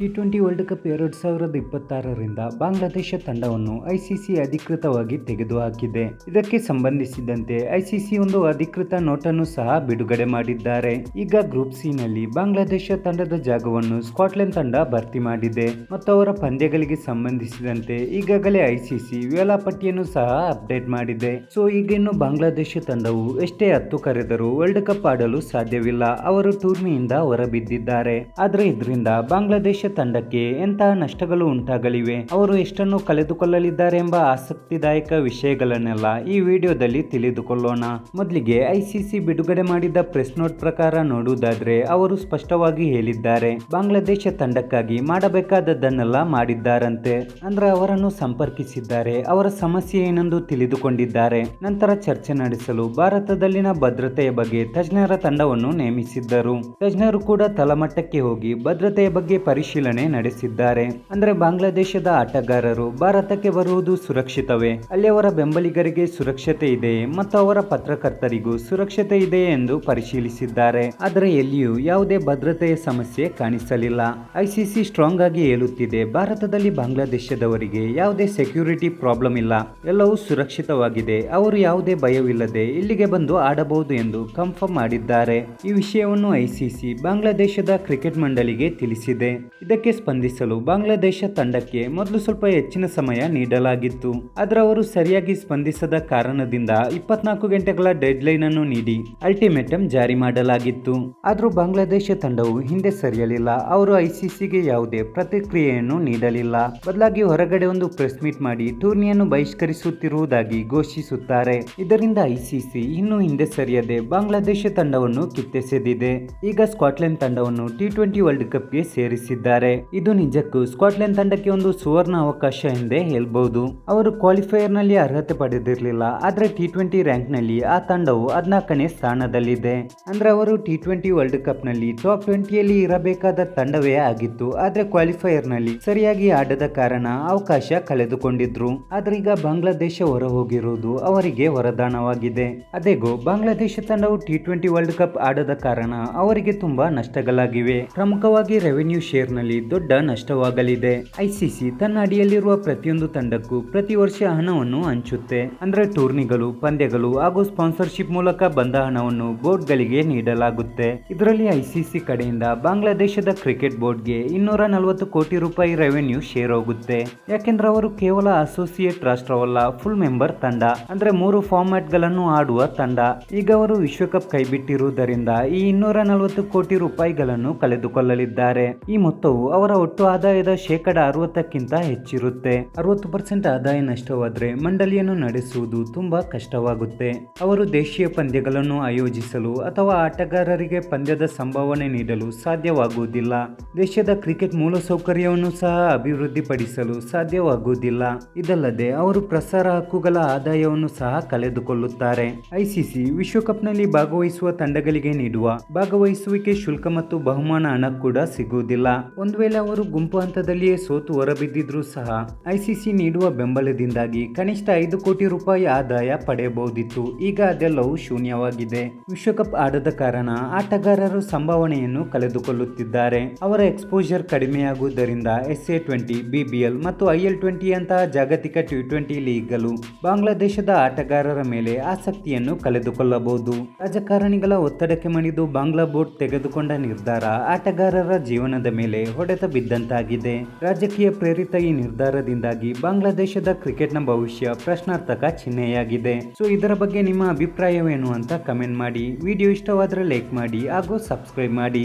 T twenty world cup ಎರಡು ಸಾವಿರದ ಇಪ್ಪತ್ತಾರರಿಂದ ಬಾಂಗ್ಲಾದೇಶ ತಂಡವನ್ನು ಐಸಿಸಿ ಅಧಿಕೃತವಾಗಿ ತೆಗೆದುಹಾಕಿದೆ ಇದಕ್ಕೆ ಸಂಬಂಧಿಸಿದಂತೆ ಐಸಿಸಿ ಒಂದು ಅಧಿಕೃತ ನೋಟನ್ನು ಸಹ ಬಿಡುಗಡೆ ಮಾಡಿದ್ದಾರೆ. ಈಗ ಗ್ರೂಪ್ ಸಿ ನಲ್ಲಿ ಬಾಂಗ್ಲಾದೇಶ ತಂಡದ ಜಾಗವನ್ನು ಸ್ಕಾಟ್ಲೆಂಡ್ ತಂಡ ಭರ್ತಿ ಮಾಡಿದೆ. ಮತ್ತು ಅವರ ಪಂದ್ಯಗಳಿಗೆ ಸಂಬಂಧಿಸಿದಂತೆ ಈಗಾಗಲೇ ಐಸಿಸಿ ವೇಳಾಪಟ್ಟಿಯನ್ನು ಸಹ ಅಪ್ಡೇಟ್ ಮಾಡಿದೆ. ಸೊ ಈಗ ಇನ್ನು ಬಾಂಗ್ಲಾದೇಶ ತಂಡವು ಎಷ್ಟೇ ಹತ್ತು ಕರೆದರೂ ವರ್ಲ್ಡ್ ಕಪ್ ಆಡಲು ಸಾಧ್ಯವಿಲ್ಲ. ಅವರು ಟೂರ್ನಿಯಿಂದ ಹೊರಬಿದ್ದಿದ್ದಾರೆ. ಆದರೆ ಇದರಿಂದ ಬಾಂಗ್ಲಾದೇಶ ತಂಡಕ್ಕೆ ಎಂತಹ ನಷ್ಟಗಳು ಉಂಟಾಗಲಿವೆ? ಅವರು ಎಷ್ಟನ್ನು ಕಳೆದುಕೊಳ್ಳಲಿದ್ದಾರೆ ಎಂಬ ಆಸಕ್ತಿದಾಯಕ ವಿಷಯಗಳನ್ನೆಲ್ಲ ಈ ವಿಡಿಯೋದಲ್ಲಿ ತಿಳಿದುಕೊಳ್ಳೋಣ. ಮೊದಲಿಗೆ ಐಸಿಸಿ ಬಿಡುಗಡೆ ಮಾಡಿದ ಪ್ರೆಸ್ ನೋಟ್ ಪ್ರಕಾರ ನೋಡುವುದಾದ್ರೆ ಅವರು ಸ್ಪಷ್ಟವಾಗಿ ಹೇಳಿದ್ದಾರೆ. ಬಾಂಗ್ಲಾದೇಶ ತಂಡಕ್ಕಾಗಿ ಮಾಡಬೇಕಾದದ್ದನ್ನೆಲ್ಲ ಮಾಡಿದ್ದಾರಂತೆ. ಅಂದ್ರೆ ಅವರನ್ನು ಸಂಪರ್ಕಿಸಿದ್ದಾರೆ. ಅವರ ಸಮಸ್ಯೆ ಏನೆಂದು ತಿಳಿದುಕೊಂಡಿದ್ದಾರೆ. ನಂತರ ಚರ್ಚೆ ನಡೆಸಲು ಭಾರತದಲ್ಲಿನ ಭದ್ರತೆಯ ಬಗ್ಗೆ ತಜ್ಞರ ತಂಡವನ್ನು ನೇಮಿಸಿದ್ದರು. ತಜ್ಞರು ಕೂಡ ತಳಮಟ್ಟಕ್ಕೆ ಹೋಗಿ ಭದ್ರತೆಯ ಬಗ್ಗೆ ಪರಿಶೀಲನೆ ನಡೆಸಿದ್ದಾರೆ. ಅಂದ್ರೆ ಬಾಂಗ್ಲಾದೇಶದ ಆಟಗಾರರು ಭಾರತಕ್ಕೆ ಬರುವುದು ಸುರಕ್ಷಿತವೇ? ಅಲ್ಲಿ ಅವರ ಬೆಂಬಲಿಗರಿಗೆ ಸುರಕ್ಷತೆ ಇದೆಯೇ ಮತ್ತು ಅವರ ಪತ್ರಕರ್ತರಿಗೂ ಸುರಕ್ಷತೆ ಇದೆಯೇ ಎಂದು ಪರಿಶೀಲಿಸಿದ್ದಾರೆ. ಆದರೆ ಎಲ್ಲಿಯೂ ಯಾವುದೇ ಭದ್ರತೆಯ ಸಮಸ್ಯೆ ಕಾಣಿಸಲಿಲ್ಲ. ಐಸಿಸಿ ಸ್ಟ್ರಾಂಗ್ ಆಗಿ ಹೇಳುತ್ತಿದೆ ಭಾರತದಲ್ಲಿ ಬಾಂಗ್ಲಾದೇಶದವರಿಗೆ ಯಾವುದೇ ಸೆಕ್ಯೂರಿಟಿ ಪ್ರಾಬ್ಲಮ್ ಇಲ್ಲ. ಎಲ್ಲವೂ ಸುರಕ್ಷಿತವಾಗಿದೆ. ಅವರು ಯಾವುದೇ ಭಯವಿಲ್ಲದೆ ಇಲ್ಲಿಗೆ ಬಂದು ಆಡಬಹುದು ಎಂದು ಕನ್ಫರ್ಮ್ ಮಾಡಿದ್ದಾರೆ. ಈ ವಿಷಯವನ್ನು ಐಸಿಸಿ ಬಾಂಗ್ಲಾದೇಶದ ಕ್ರಿಕೆಟ್ ಮಂಡಳಿಗೆ ತಿಳಿಸಿದೆ. ಇದಕ್ಕೆ ಸ್ಪಂದಿಸಲು ಬಾಂಗ್ಲಾದೇಶ ತಂಡಕ್ಕೆ ಮೊದಲು ಸ್ವಲ್ಪ ಹೆಚ್ಚಿನ ಸಮಯ ನೀಡಲಾಗಿತ್ತು. ಆದರೆ ಅವರು ಸರಿಯಾಗಿ ಸ್ಪಂದಿಸದ ಕಾರಣದಿಂದ ಇಪ್ಪತ್ನಾಲ್ಕು ಗಂಟೆಗಳ ಡೆಡ್ ಲೈನ್ ಅನ್ನು ನೀಡಿ ಅಲ್ಟಿಮೇಟಮ್ ಜಾರಿ ಮಾಡಲಾಗಿತ್ತು. ಆದರೂ ಬಾಂಗ್ಲಾದೇಶ ತಂಡವು ಹಿಂದೆ ಸರಿಯಲಿಲ್ಲ. ಅವರು ಐಸಿಸಿಗೆ ಯಾವುದೇ ಪ್ರತಿಕ್ರಿಯೆಯನ್ನು ನೀಡಲಿಲ್ಲ. ಬದಲಾಗಿ ಹೊರಗಡೆ ಒಂದು ಪ್ರೆಸ್ ಮೀಟ್ ಮಾಡಿ ಟೂರ್ನಿಯನ್ನು ಬಹಿಷ್ಕರಿಸುತ್ತಿರುವುದಾಗಿ ಘೋಷಿಸುತ್ತಾರೆ. ಇದರಿಂದ ಐಸಿಸಿ ಇನ್ನೂ ಹಿಂದೆ ಸರಿಯದೆ ಬಾಂಗ್ಲಾದೇಶ ತಂಡವನ್ನು ಕಿತ್ತೆಸೆದಿದೆ. ಈಗ ಸ್ಕಾಟ್ಲೆಂಡ್ ತಂಡವನ್ನು ಟಿ ಟ್ವೆಂಟಿ ವರ್ಲ್ಡ್ ಕಪ್ಗೆ ಸೇರಿಸಿದ್ದಾರೆ. ಇದು ನಿಜಕ್ಕೂ ಸ್ಕಾಟ್ಲೆಂಡ್ ತಂಡಕ್ಕೆ ಒಂದು ಸುವರ್ಣ ಅವಕಾಶ ಎಂದೇ ಹೇಳ್ಬಹುದು ಅವರು ಕ್ವಾಲಿಫೈಯರ್ನಲ್ಲಿ ಅರ್ಹತೆ ಪಡೆದಿರಲಿಲ್ಲ. ಆದ್ರೆ ಟಿ ಟ್ವೆಂಟಿ ರ್ಯಾಂಕ್ನಲ್ಲಿ ಆ ತಂಡವು ಹದಿನಾಲ್ಕನೇ ಸ್ಥಾನದಲ್ಲಿದೆ. ಅಂದ್ರೆ ಅವರು ಟಿ ಟ್ವೆಂಟಿ ವರ್ಲ್ಡ್ ಕಪ್ನಲ್ಲಿ ಟಾಪ್ ಟ್ವೆಂಟಿಯಲ್ಲಿ ಇರಬೇಕಾದ ತಂಡವೇ ಆಗಿತ್ತು. ಆದ್ರೆ ಕ್ವಾಲಿಫೈಯರ್ನಲ್ಲಿ ಸರಿಯಾಗಿ ಆಡದ ಕಾರಣ ಅವಕಾಶ ಕಳೆದುಕೊಂಡಿದ್ರು. ಆದ್ರೆ ಈಗ ಬಾಂಗ್ಲಾದೇಶ ಹೊರ ಹೋಗಿರುವುದು ಅವರಿಗೆ ವರದಾನವಾಗಿದೆ. ಅದೇಗೋ, ಬಾಂಗ್ಲಾದೇಶ ತಂಡವು ಟಿ ಟ್ವೆಂಟಿ ವರ್ಲ್ಡ್ ಕಪ್ ಆಡದ ಕಾರಣ ಅವರಿಗೆ ತುಂಬಾ ನಷ್ಟಗಳಾಗಿವೆ. ಪ್ರಮುಖವಾಗಿ ರೆವೆನ್ಯೂ ಶೇರ್ನಲ್ಲಿ ದೊಡ್ಡ ನಷ್ಟವಾಗಲಿದೆ. ಐಸಿಸಿ ತನ್ನ ಅಡಿಯಲ್ಲಿರುವ ಪ್ರತಿಯೊಂದು ತಂಡಕ್ಕೂ ಪ್ರತಿ ವರ್ಷ ಹಣವನ್ನು ಹಂಚುತ್ತೆ. ಅಂದ್ರೆ ಟೂರ್ನಿಗಳು, ಪಂದ್ಯಗಳು ಹಾಗೂ ಸ್ಪಾನ್ಸರ್ಶಿಪ್ ಮೂಲಕ ಬಂದ ಹಣವನ್ನು ಬೋರ್ಡ್ಗಳಿಗೆ ನೀಡಲಾಗುತ್ತೆ. ಇದರಲ್ಲಿ ಐಸಿಸಿ ಕಡೆಯಿಂದ ಬಾಂಗ್ಲಾದೇಶದ ಕ್ರಿಕೆಟ್ ಬೋರ್ಡ್ಗೆ ಇನ್ನೂರ ನಲವತ್ತು ಕೋಟಿ ರೂಪಾಯಿ ರೆವೆನ್ಯೂ ಶೇರ್ ಹೋಗುತ್ತೆ. ಯಾಕೆಂದ್ರೆ ಅವರು ಕೇವಲ ಅಸೋಸಿಯೇಟ್ ರಾಷ್ಟ್ರವಲ್ಲ ಫುಲ್ ಮೆಂಬರ್ ತಂಡ. ಅಂದ್ರೆ ಮೂರು ಫಾರ್ಮ್ಯಾಟ್ಗಳನ್ನು ಆಡುವ ತಂಡ. ಈಗ ಅವರು ವಿಶ್ವಕಪ್ ಕೈಬಿಟ್ಟಿರುವುದರಿಂದ ಈ ಇನ್ನೂರ ನಲವತ್ತು ಕೋಟಿ ರೂಪಾಯಿಗಳನ್ನು ಕಳೆದುಕೊಳ್ಳಲಿದ್ದಾರೆ. ಈ ಮೊತ್ತವು ಅವರ ಒಟ್ಟು ಆದಾಯದ ಶೇಕಡ ಅರವತ್ತಕ್ಕಿಂತ ಹೆಚ್ಚಿರುತ್ತೆ. ಅರವತ್ತು ಪರ್ಸೆಂಟ್ ಆದಾಯ ನಷ್ಟವಾದರೆ ಮಂಡಳಿಯನ್ನು ನಡೆಸುವುದು ತುಂಬಾ ಕಷ್ಟವಾಗುತ್ತೆ. ಅವರು ದೇಶೀಯ ಪಂದ್ಯಗಳನ್ನು ಆಯೋಜಿಸಲು ಅಥವಾ ಆಟಗಾರರಿಗೆ ಪಂದ್ಯದ ಸಂಭಾವನೆ ನೀಡಲು ಸಾಧ್ಯವಾಗುವುದಿಲ್ಲ. ದೇಶದ ಕ್ರಿಕೆಟ್ ಮೂಲಸೌಕರ್ಯವನ್ನು ಸಹ ಅಭಿವೃದ್ಧಿಪಡಿಸಲು ಸಾಧ್ಯವಾಗುವುದಿಲ್ಲ. ಇದಲ್ಲದೆ ಅವರು ಪ್ರಸಾರ ಹಕ್ಕುಗಳ ಆದಾಯವನ್ನು ಸಹ ಕಳೆದುಕೊಳ್ಳುತ್ತಾರೆ. ಐಸಿಸಿ ವಿಶ್ವಕಪ್ನಲ್ಲಿ ಭಾಗವಹಿಸುವ ತಂಡಗಳಿಗೆ ನೀಡುವ ಭಾಗವಹಿಸುವಿಕೆ ಶುಲ್ಕ ಮತ್ತು ಬಹುಮಾನ ಹಣ ಕೂಡ ಸಿಗುವುದಿಲ್ಲ. ಒಂದು ವೇಳೆ ಅವರು ಗುಂಪು ಹಂತದಲ್ಲಿಯೇ ಸೋತು ಹೊರಬಿದ್ದಿದ್ರೂ ಸಹ, ಐಸಿಸಿ ನೀಡುವ ಬೆಂಬಲದಿಂದಾಗಿ ಕನಿಷ್ಠ ಐದು ಕೋಟಿ ರೂಪಾಯಿ ಆದಾಯ ಪಡೆಯಬಹುದಿತ್ತು. ಈಗ ಅದೆಲ್ಲವೂ ಶೂನ್ಯವಾಗಿದೆ. ವಿಶ್ವಕಪ್ ಆಡದ ಕಾರಣ ಆಟಗಾರರು ಸಂಭಾವನೆಯನ್ನು ಕಳೆದುಕೊಳ್ಳುತ್ತಿದ್ದಾರೆ. ಅವರ ಎಕ್ಸ್ಪೋಜರ್ ಕಡಿಮೆಯಾಗುವುದರಿಂದ ಎಸ್ ಎ ಟ್ವೆಂಟಿ, ಬಿಬಿಎಲ್ ಮತ್ತು ಐಎಲ್ ಟ್ವೆಂಟಿ ಅಂತಹ ಜಾಗತಿಕ ಟಿ ಟ್ವೆಂಟಿ ಲೀಗ್ಗಳು ಬಾಂಗ್ಲಾದೇಶದ ಆಟಗಾರರ ಮೇಲೆ ಆಸಕ್ತಿಯನ್ನು ಕಳೆದುಕೊಳ್ಳಬಹುದು. ರಾಜಕಾರಣಿಗಳ ಒತ್ತಡಕ್ಕೆ ಮಣಿದು ಬಾಂಗ್ಲಾ ಬೋರ್ಡ್ ತೆಗೆದುಕೊಂಡ ನಿರ್ಧಾರ ಆಟಗಾರರ ಜೀವನದ ಮೇಲೆ ಹೊಡೆತ ಬಿದ್ದಂತಾಗಿದೆ. ರಾಜಕೀಯ ಪ್ರೇರಿತ ಈ ನಿರ್ಧಾರದಿಂದಾಗಿ ಬಾಂಗ್ಲಾದೇಶದ ಕ್ರಿಕೆಟ್ನ ಭವಿಷ್ಯ ಪ್ರಶ್ನಾರ್ಥಕ ಚಿಹ್ನೆಯಾಗಿದೆ. ಸೊ ಇದರ ಬಗ್ಗೆ ನಿಮ್ಮ ಅಭಿಪ್ರಾಯವೇನು ಅಂತ ಕಮೆಂಟ್ ಮಾಡಿ. ವಿಡಿಯೋ ಇಷ್ಟವಾದರೆ ಲೈಕ್ ಮಾಡಿ ಹಾಗೂ ಸಬ್ಸ್ಕ್ರೈಬ್ ಮಾಡಿ.